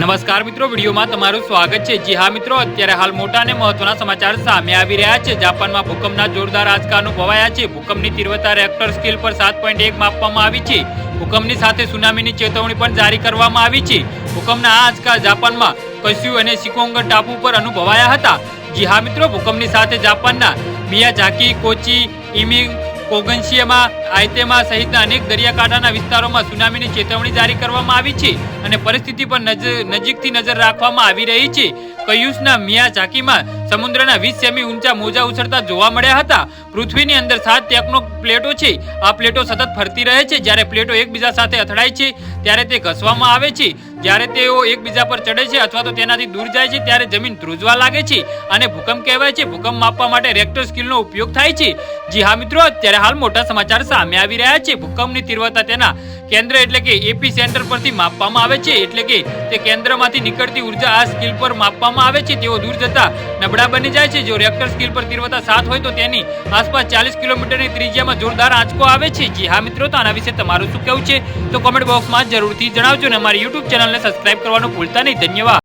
નમસ્કાર મિત્રો, વિડીયોમાં તમારું સ્વાગત છે. જી હા મિત્રો, અત્યારે હાલ મોટા અને મહત્વના સમાચાર સામે આવી રહ્યા છે. જાપાનમાં ભૂકંપના જોરદાર આંચકા અનુભવાયા છે. ભૂકંપની તીવ્રતા રેક્ટર સ્કેલ પર સાત પોઈન્ટ એક માપવામાં આવી છે. ભૂકંપની સાથે સુનામીની ચેતવણી પણ જારી કરવામાં આવી છે. ભૂકંપના આ આંચકા જાપાનમાં કસ્યુ અને સિકોંગર ટાપુ પર અનુભવાયા હતા. જી હા મિત્રો, ભૂકંપની સાથે જાપાનના મિયાઝાકી, કોચી ઇમિંગ કોગનશિયામાં આયતેમાં સહિતના અનેક દરિયાકાંઠાના વિસ્તારોમાં સુનામીની ચેતવણી જારી કરવામાં આવી છે અને પરિસ્થિતિ પર નજીકથી નજર રાખવામાં આવી રહી છે. કયુસના મિયાઝાકીમાં સમુદ્રના વીસ સેમી ઊંચા મોજા ઉછળતા જોવા મળ્યા હતા. પૃથ્વીની અંદર સાત ટેકનો પ્લેટો છે. આ પ્લેટો સતત ફરતી રહે છે. જ્યારે પ્લેટો એકબીજા સાથે અથડાય છે, ત્યારે તે ઘસવામાં આવે છે. જ્યારે તેઓ એકબીજા પર ચડે છે અથવા તો તેનાથી દૂર જાય છે, ત્યારે જમીન ધ્રુજવા લાગે છે. અને ભૂકંપ કહેવાય છે. ભૂકંપ માપવા માટે રેક્ટર સ્કિલનો ઉપયોગ થાય છે. જી હા, મિત્રો, અત્યારે હાલ મોટા સમાચાર સામે આવી રહ્યા છે. ભૂકંપની તીવ્રતા તેના કેન્દ્ર એટલે કે એપી સેન્ટર પરથી માપવામાં આવે છે. એટલે કે તે કેન્દ્રમાંથી નીકળતી ઊર્જા આ સ્કિલ પર માપવામાં આવે છે. તેઓ દૂર જતા નબળા બની જાય છે. જો રેક્ટર સ્કેલ પર તીવ્રતા સાત હોય તો તેની આસપાસ ચાલીસ કિલોમીટરની ત્રિજ્યામાં જોરદાર આંચકો આવે છે. જી હા મિત્રો, તો આના વિશે તમારું શું કહેવું છે? તો કોમેન્ટ બોક્સમાં જરૂરથી જણાવજો અને અમારી યુટ્યુબ ચેનલને સબસ્ક્રાઇબ કરવાનું ભૂલતા નહીં. ધન્યવાદ.